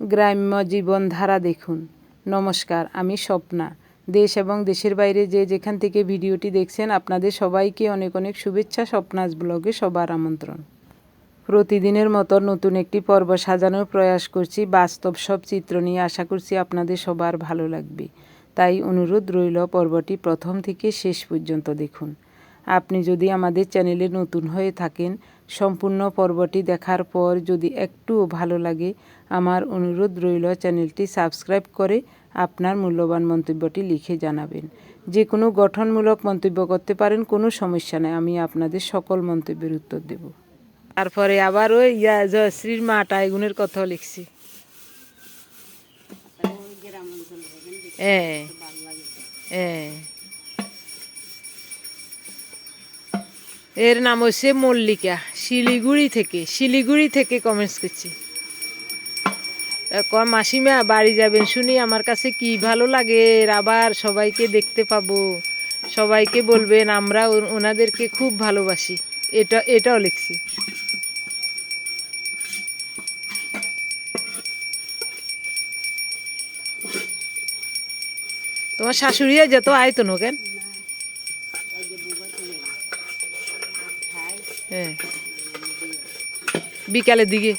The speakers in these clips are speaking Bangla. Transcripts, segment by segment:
গ্রাম্য জীবনধারা দেখুন। নমস্কার, আমি স্বপ্না। দেশ এবং দেশের বাইরে যে যেখান থেকে ভিডিওটি দেখছেন, আপনাদের সবাইকে অনেক অনেক শুভেচ্ছা স্বপ্নাজ ব্লগে সবার আমন্ত্রণ। প্রতিদিনের মতো নতুন একটি পর্ব সাজানোর প্রয়াস করছি। বাস্তব সব চিত্র নিয়ে আশা করছি আপনাদের সবার ভালো লাগবে। তাই অনুরোধ রইল পর্বটি প্রথম থেকে শেষ পর্যন্ত দেখুন। আপনি যদি আমাদের চ্যানেলে নতুন হয়ে থাকেন সম্পূর্ণ পর্বটি দেখার পর যদি একটুও ভালো লাগে আমার অনুরোধ রইল চ্যানেলটি সাবস্ক্রাইব করে আপনার মূল্যবান মন্তব্যটি লিখে জানাবেন। যে কোনো গঠনমূলক মন্তব্য করতে পারেন কোনো সমস্যা নেই আমি আপনাদের সকল মন্তব্যের উত্তর দেব। তারপরে আবার ওই ইয়া জয়শ্রীর মাটা এগুনের কথা লিখছি। হ্যাঁ হ্যাঁ এর নাম হচ্ছে মল্লিকা, শিলিগুড়ি থেকে। শিলিগুড়ি থেকে কমেন্টস করছি। কয়, মাসিমা, বাড়ি যাবেন শুনি, আমার কাছে কি ভালো লাগে? আবার সবাইকে দেখতে পাবো। সবাইকে বলবেন, আমরা ওনাদেরকে খুব ভালোবাসি। এটা, এটাও লিখছি। তোমার শাশুড়িয়া যেত আয়তন, কেন? হ্যাঁ। বিকালের দিকে।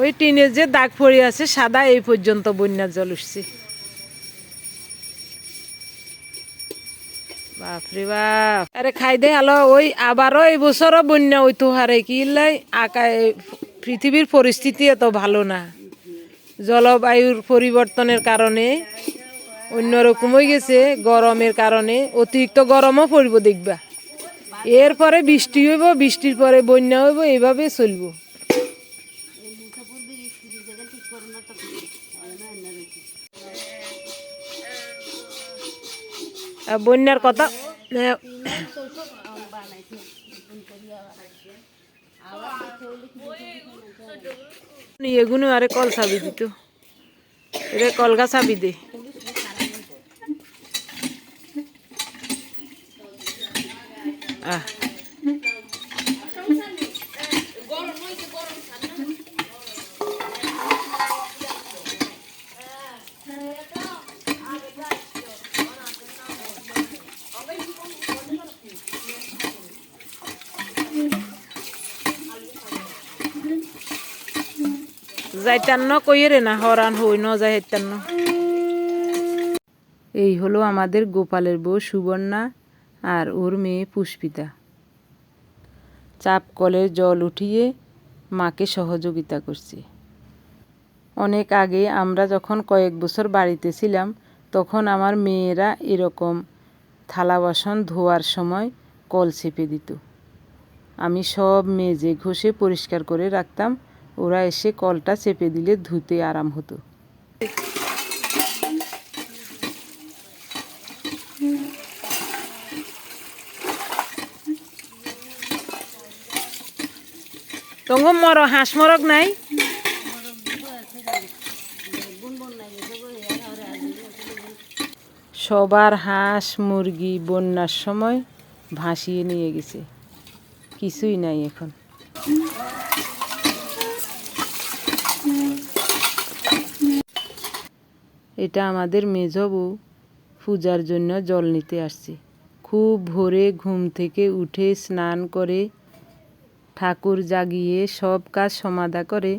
ওই টিনের যে দাগ পড়ে আছে, সাদা এই পর্যন্ত বন্যার জল উঠছে। বাপরে বাপ। আরে খাই দে আলো, ওই আবারও এই বছরও বন্যা ওই তো হারে, কি লাই? আকা পৃথিবীর পরিস্থিতি এত ভালো না। জলবায়ুর পরিবর্তনের কারণে অন্যরকম হয়ে গেছে গরমের কারণে। অতিরিক্ত গরমও পড়ব দেখবা। এরপরে বৃষ্টি হইব, বৃষ্টির পরে বন্যা হইব এইভাবে চলবো। বন্যার কথা এগুলো আরে কল চাবি দিত। এরে কলগা চাবি দে। যাইতান্ন কইরে না হরান হই ন যাই হেতান্ন এই হলো আমাদের গোপালের বউ সুবর্ণা। আর ওর মেয়ে পুষ্পিতা। চাপ কলের জল উঠিয়ে মাকে সহযোগিতা করছে। অনেক আগে আমরা যখন কয়েক বছর বাড়িতে ছিলাম, তখন আমার মেয়েরা এরকম থালা বাসন ধোয়ার সময় কল চেপে দিত। আমি সব মেজে ঘষে পরিষ্কার করে রাখতাম, ওরা এসে কলটা চেপে দিলে ধুতে আরাম হতো। তঙ্গ মর, হাঁস মরক নাই। সবার হাঁস, মুরগি বন্যার সময় ভাসিয়ে নিয়ে গেছে। কিছুই নাই এখন। এটা আমাদের মেজ বউ পূজার জন্য জল নিতে আসছে। খুব ভোরে ঘুম থেকে উঠে স্নান করে ঠাকুর জাগিয়ে সব কাজ সমাধা করে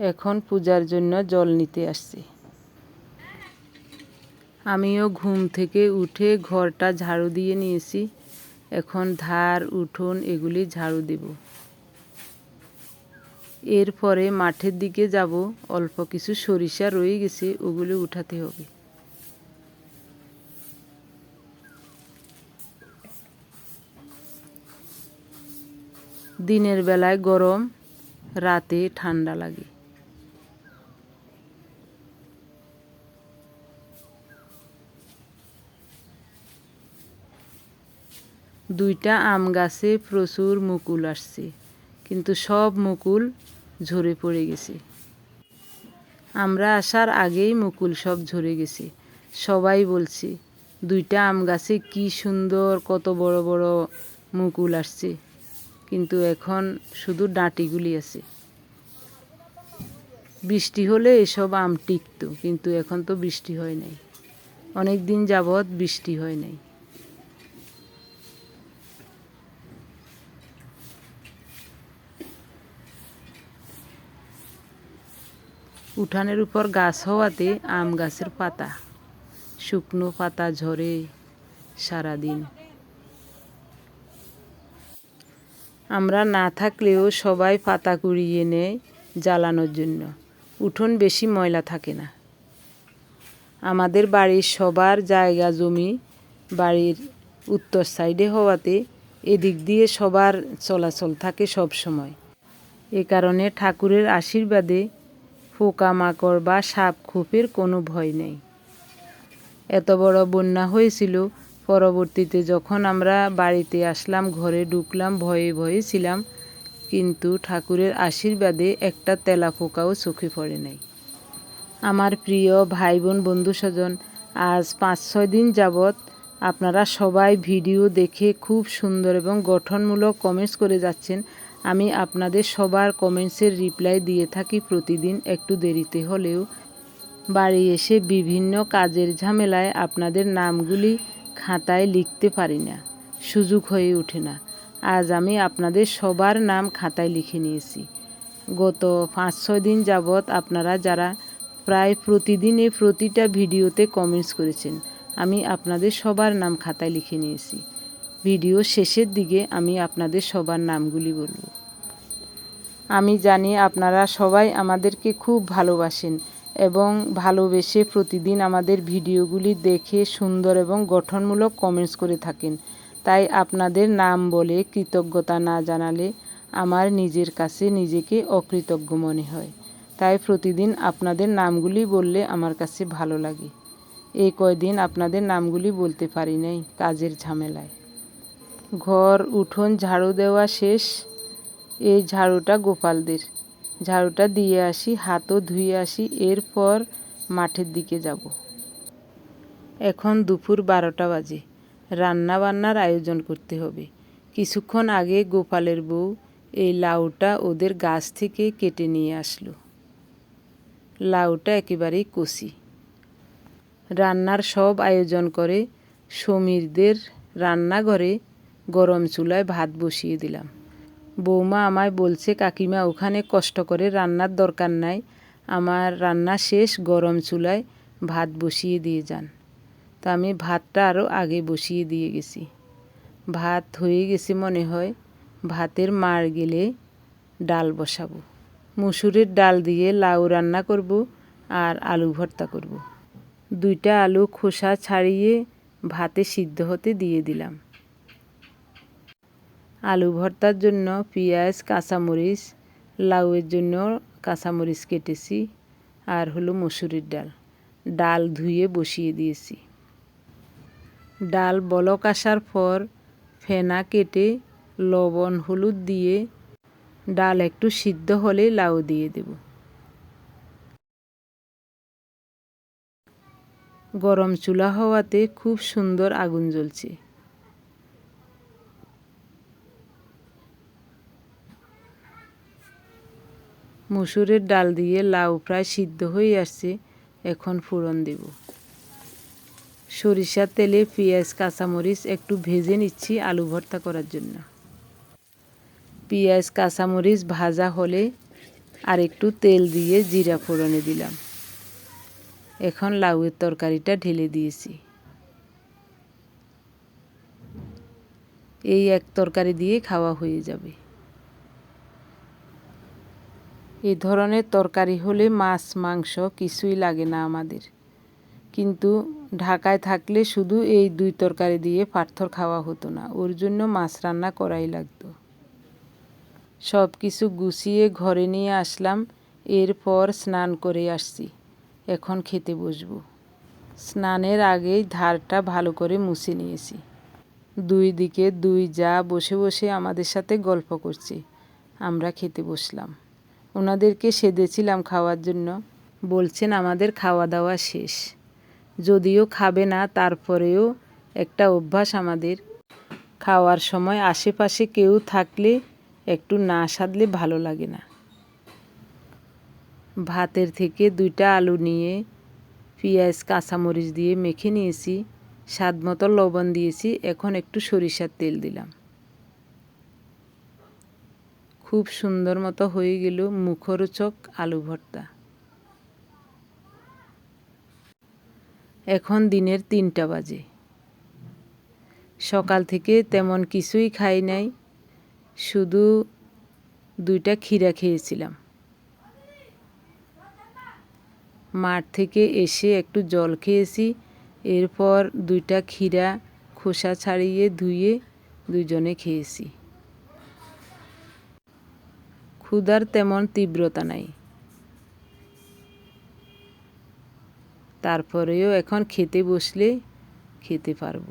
এখন পূজার জন্য জল নিতে আসছে। আমিও ঘুম থেকে উঠে ঘরটা ঝাড়ু দিয়ে নিয়েছি। এখন ধার, উঠোন এগুলি ঝাড়ু দেব। এরপরে মাঠের দিকে যাব। অল্প কিছু সরিষা রয়ে গেছে, ওগুলি উঠাতে হবে। দিনের বেলায় গরম, রাতে ঠান্ডা লাগে। দুইটা আম গাছে প্রচুর মুকুল আসছে, কিন্তু সব মুকুল ঝরে পড়ে গেছে। আমরা আসার আগেই মুকুল সব ঝরে গেছে। সবাই বলছে, দুইটা আম গাছে কি সুন্দর, কত বড় বড় মুকুল আসছে। কিন্তু এখন শুধু ডাঁটিগুলি আছে। বৃষ্টি হলে এসব আম টিকতো, কিন্তু এখন তো বৃষ্টি হয় নাই। অনেক দিন যাবৎ বৃষ্টি হয় নাই। উঠানের উপর গাছ হওয়াতে আম গাছের পাতা, শুকনো পাতা ঝরে সারাদিন। আমরা না থাকলেও সবাই পাতা কুড়িয়ে নেয় জ্বালানোর জন্য। উঠোন বেশি ময়লা থাকে না। আমাদের বাড়ির সবার জায়গা জমি বাড়ির উত্তর সাইডে হওয়াতে এদিক দিয়ে সবার চলাচল থাকে সব সময়। এ কারণে ঠাকুরের আশীর্বাদে পোকামাকড় বা সাপ খোপের কোনো ভয় নেই। এত বড় বন্যা হয়েছিল পরবর্তীতে যখন আমরা বাড়িতে আসলাম, ঘরে ঢুকলাম, ভয়ে ভয়ে ছিলাম, কিন্তু ঠাকুরের আশীর্বাদে একটা তেলা পোকাও চোখে পড়ে নাই। আমার প্রিয় ভাই বোন বন্ধু স্বজন আজ পাঁচ ছয় দিন যাবৎ আপনারা সবাই ভিডিও দেখে খুব সুন্দর এবং গঠনমূলক কমেন্টস করে যাচ্ছেন। আমি আপনাদের সবার কমেন্টসের রিপ্লাই দিয়ে থাকি প্রতিদিন একটু দেরিতে হলেও। বাড়ি এসে বিভিন্ন কাজের ঝামেলায় আপনাদের নামগুলি খাতায় লিখতে পারি না। সুযোগ হয়ে ওঠে না। আজ আমি আপনাদের সবার নাম খাতায় লিখে নিয়েছি। গত পাঁচ ছয় দিন যাবৎ আপনারা যারা প্রায় প্রতিদিনে প্রতিটা ভিডিওতে কমেন্টস করেছেন, আমি আপনাদের সবার নাম খাতায় লিখে নিয়েছি। ভিডিও শেষের দিকে আমি আপনাদের সবার নামগুলি বলব। আমি জানি আপনারা সবাই আমাদেরকে খুব ভালোবাসেন। এবং ভালোবেসে প্রতিদিন আমাদের ভিডিওগুলি দেখে সুন্দর এবং গঠনমূলক কমেন্টস করে থাকেন। তাই আপনাদের নাম বলে কৃতজ্ঞতা না জানালে আমার নিজের কাছে নিজেকে অকৃতজ্ঞ মনে হয়। তাই প্রতিদিন আপনাদের নামগুলি বললে আমার কাছে ভালো লাগে। এই কয়দিন আপনাদের নামগুলি বলতে পারি নাই কাজের ঝামেলায়। ঘর, উঠোন, ঝাড়ু দেওয়া শেষ। এই ঝাড়ুটা গোপালদের। ঝাড়ুটা দিয়ে আসি, হাতও ধুয়ে আসি, এরপর মাঠের দিকে যাব। এখন দুপুর বারোটা বাজে। রান্না বান্নার আয়োজন করতে হবে। কিছুক্ষণ আগে গোপালের বউ এই লাউটা ওদের গাছ থেকে কেটে নিয়ে আসলো। লাউটা একেবারেই কষি। রান্নার সব আয়োজন করে সমীরদের রান্নাঘরে গরম চুলায় ভাত বসিয়ে দিলাম। বৌমা আমায় বলছে, কাকিমা, ওখানে কষ্ট করে রান্নার দরকার নাই। আমার রান্না শেষ, গরম চুলায় ভাত বসিয়ে দিয়ে যান। তা আমি ভাতটা আরও আগে বসিয়ে দিয়ে গেছি। ভাত হয়ে গেছে মনে হয়, ভাতের মার গেলে ডাল বসাবো। মুসুরের ডাল দিয়ে লাউ রান্না করব আর আলু ভর্তা করব। দুইটা আলু খোসা ছাড়িয়ে ভাতে সিদ্ধ হতে দিয়ে দিলাম। আলু ভর্তার জন্য পেঁয়াজ, কাঁচামরিচ, লাউয়ের জন্য কাঁচামরিচ কেটেছি আর হলো মসুরির ডাল। ডাল ধুয়ে বসিয়ে দিয়েছি। ডাল বলক আসার পর ফেনা কেটে লবণ, হলুদ দিয়ে ডাল একটু সিদ্ধ হলে লাউ দিয়ে দেব। গরম চুলা হওয়াতে খুব সুন্দর আগুন জ্বলছে। মুসুরের ডাল দিয়ে লাউ প্রায় সিদ্ধ হয়ে আসছে, এখন ফোড়ন দেব। সরিষার তেলে পেঁয়াজ, কাঁচামরিচ একটু ভেজে নিচ্ছি আলু ভর্তা করার জন্য। পেঁয়াজ, কাঁচামরিচ ভাজা হলে আর একটু তেল দিয়ে জিরা ফোড়নে দিলাম। এখন লাউয়ের তরকারিটা ঢেলে দিয়েছি। এই এক তরকারি দিয়ে খাওয়া হয়ে যাবে। এ ধরনের তরকারি হলে মাছ, মাংস কিছুই লাগে না আমাদের। কিন্তু ঢাকায় থাকলে শুধু এই দুই তরকারি দিয়ে পাথর খাওয়া হতো না, ওর জন্য মাছ রান্না করাই লাগতো। সব কিছু গুছিয়ে ঘরে নিয়ে আসলাম, এরপর স্নান করে আসছি। এখন খেতে বসবো। স্নানের আগেই ধারটা ভালো করে মুছে নিয়েছি। দুই দিকে দুই যা বসে বসে আমাদের সাথে গল্প করছে, আমরা খেতে বসলাম। ওনাদেরকে সেদেছিলাম খাওয়ার জন্য। বলছেন, আমাদের খাওয়া দাওয়া শেষ। যদিও খাবে না, তারপরেও একটা অভ্যাস আমাদের। খাওয়ার সময় আশেপাশে কেউ থাকলে একটু না সাধলে ভালো লাগে না। ভাতের থেকে দুইটা আলু নিয়ে পেঁয়াজ, কাঁচামরিচ দিয়ে মেখে নিয়েছি। স্বাদ মতো লবণ দিয়েছি। এখন একটু সরিষার তেল দিলাম। খুব সুন্দর মতো হয়ে গেল মুখরোচক আলু ভর্তা। এখন দিনের তিনটা বাজে। সকাল থেকে তেমন কিছুই খাই নাই, শুধু দুইটা ক্ষীরা খেয়েছিলাম। মাঠ থেকে এসে একটু জল খেয়েছি, এরপর দুইটা ক্ষীরা খোসা ছাড়িয়ে ধুয়ে দুজনে খেয়েছি। ক্ষুধার তেমন তীব্রতা নাই। তারপরেও এখন খেতে বসলে খেতে পারব।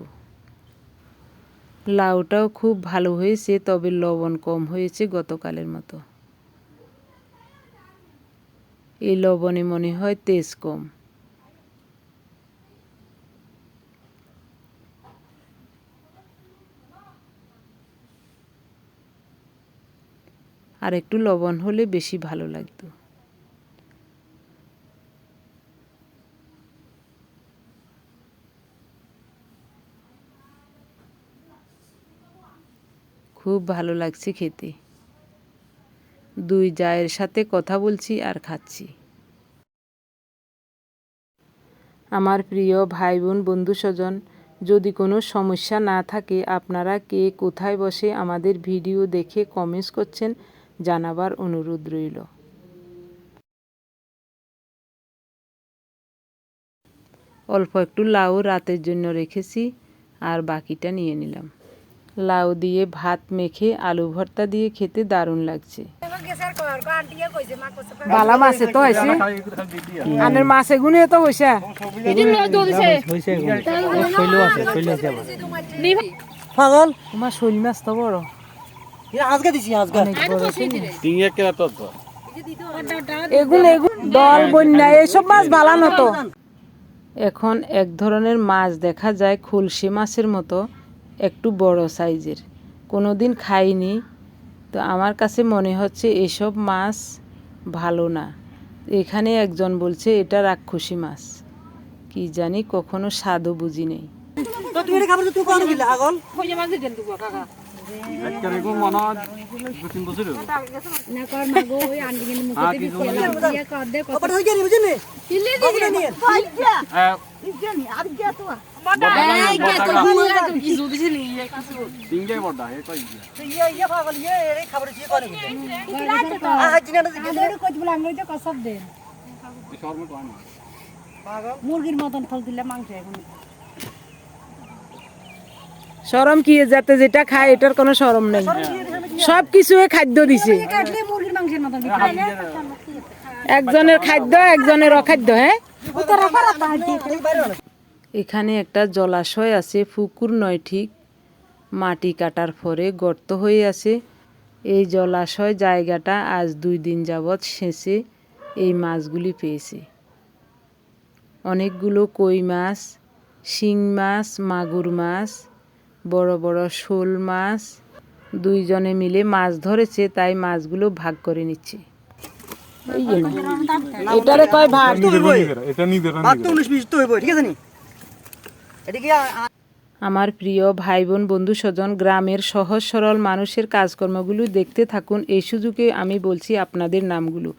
লাউটাও খুব ভালো হয়েছে, তবে লবণ কম হয়েছে গতকালের মতো। এই লবণে মনে হয় তেজ কম। আর একটু লবণ হলে বেশি ভালো লাগতো। খুব ভালো লাগছে খেতে। দুই জায়ের সাথে কথা বলছি আর খাচ্ছি। আমার প্রিয় ভাই বোন বন্ধু স্বজন যদি কোনো সমস্যা না থাকে, আপনারা কে কোথায় বসে আমাদের ভিডিও দেখে কমেন্টস করছেন জানাবার অনুরোধ রইল। অল্প একটু লাউ রাতের জন্য রেখেছি আর বাকিটা নিয়ে নিলাম। লাউ দিয়ে ভাত মেখে আলু ভর্তা দিয়ে খেতে দারুণ লাগছে। বালা মাছে তো হয়েছে আনের মাছে গুনে তো হয়েছে পাগল তোমার শৈল মাছ তো বড়। আজকে দিছি আজকে। অনেক বড় চিনি। টিংয়ে কেনা তো তো। এগুন এগুন দল বন্যা এইসব মাছ বালানো তো। এখন এক ধরনের মাছ দেখা যায় খুলশি মাছের মতো একটু বড় সাইজের। কোনো দিন খাইনি তো আমার কাছে মনে হচ্ছে এসব মাছ ভালো না। এখানে একজন বলছে এটা রাক্ষসী মাছ। কি জানি কখনো স্বাদও বুঝি নেই। তো একটা রেগো মনে হয় দু তিন বছর হলো ওপরে হই গেলি বুঝলি ওপরে নিয়ে টিংয়ে বড় হে কই তো ইয়ে ইয়ে পাগল ইয়ে এই খাবার তুই কোন গিলা আ জিনা না শর্মে কয় না পাগল মুরগির মতন ফল দিলে মাংস এখন। সরম কি যাতে যেটা খায়, এটার কোনো সরম নেই। সব কিছুয়ে খাদ্য দিছে। একজনের খাদ্য, একজনের অখাদ্য হ্যাঁ? এখানে একটা জলাশয় আছে, পুকুর নয় ঠিক। মাটি কাটার পরে গর্ত হয়ে আছে। এই জলাশয় জায়গাটা আজ দুই দিন যাবৎ সেচে এই মাছগুলি পেয়েছে। অনেকগুলো কই মাছ, শিং মাছ, মাগুর মাছ বড় বড় শোল মাছ দুইজনে মিলে মাছ ধরেছে তাই মাছগুলো ভাগ করে নিচ্ছে। এই যে না। এটারে কয় ভাগ এটা নিতে ভাত তো 19 20 তো হইব ঠিক আছে নি? এটা কি আ- আ- আমার প্রিয় ভাই বোন বন্ধু স্বজন গ্রামের সহজ সরল মানুষের কাজকর্মগুলো দেখতে থাকুন। এই সুযোগে আমি বলছি আপনাদের নামগুলো।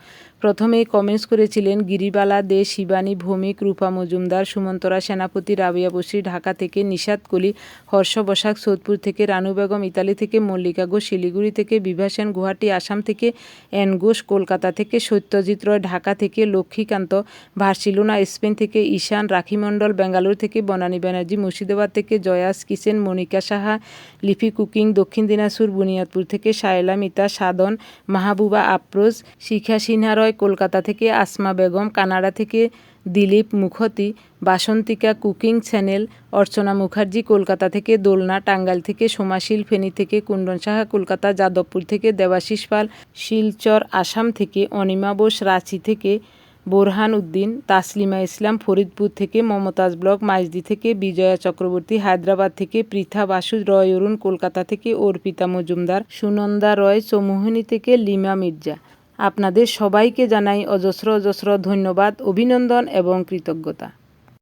প্রথমেই কমেন্টস করেছিলেন গিরিবালা, দে, শিবানী, ভৌমিক, রূপা মজুমদার, সুমন্তরা, সেনাপতি, রাবিয়া বসরি, ঢাকা থেকে নিষাদ কলি, হর্ষ বসাক, সোদপুর থেকে রানু বেগম, ইতালি থেকে মল্লিকা ঘোষ, শিলিগুড়ি থেকে বিভা সেন গুয়াহাটি, আসাম থেকে এন ঘোষ, কলকাতা থেকে সত্যজিৎ রয়, ঢাকা থেকে লক্ষ্মীকান্ত, ভার্সিলোনা, স্পেন থেকে ঈশান, রাখি মণ্ডল, বেঙ্গালুরু থেকে বনানী ব্যানার্জি, মুর্শিদাবাদ থেকে জয়াস কিসেন, মনিকা সাহা, লিপি কুকিং, দক্ষিণ দিনাজপুর, বুনিয়াদপুর থেকে সায়লা মিতা, সাধন, মাহবুবা আফরোজ, শিখা সিনহা রয় কলকাতা থেকে আসমা বেগম, কানাডা থেকে দিলীপ মুখতি বাসন্তিকা কুকিং চ্যানেল, অর্চনা মুখার্জি কলকাতা থেকে দোলনা, টাঙ্গাইল থেকে সোমাশিল ফেনী থেকে কুণ্ডন সাহা কলকাতা, যাদবপুর থেকে দেবাশিস পাল, শিলচর আসাম থেকে অনিমা বোস, রাঁচি থেকে বোরহান উদ্দিন, তাসলিমা ইসলাম, ফরিদপুর থেকে মমতাজ ব্লক মাইজদি থেকে বিজয়া চক্রবর্তী, হায়দ্রাবাদ থেকে পৃথা বাসু, রয় অরুণ কলকাতা থেকে অর্পিতা মজুমদার, সুনন্দা রয়, চৌমোহনী থেকে লিমা মির্জা। আপনাদের সবাইকে জানাই অজস্র অজস্র ধন্যবাদ অভিনন্দন এবং কৃতজ্ঞতা।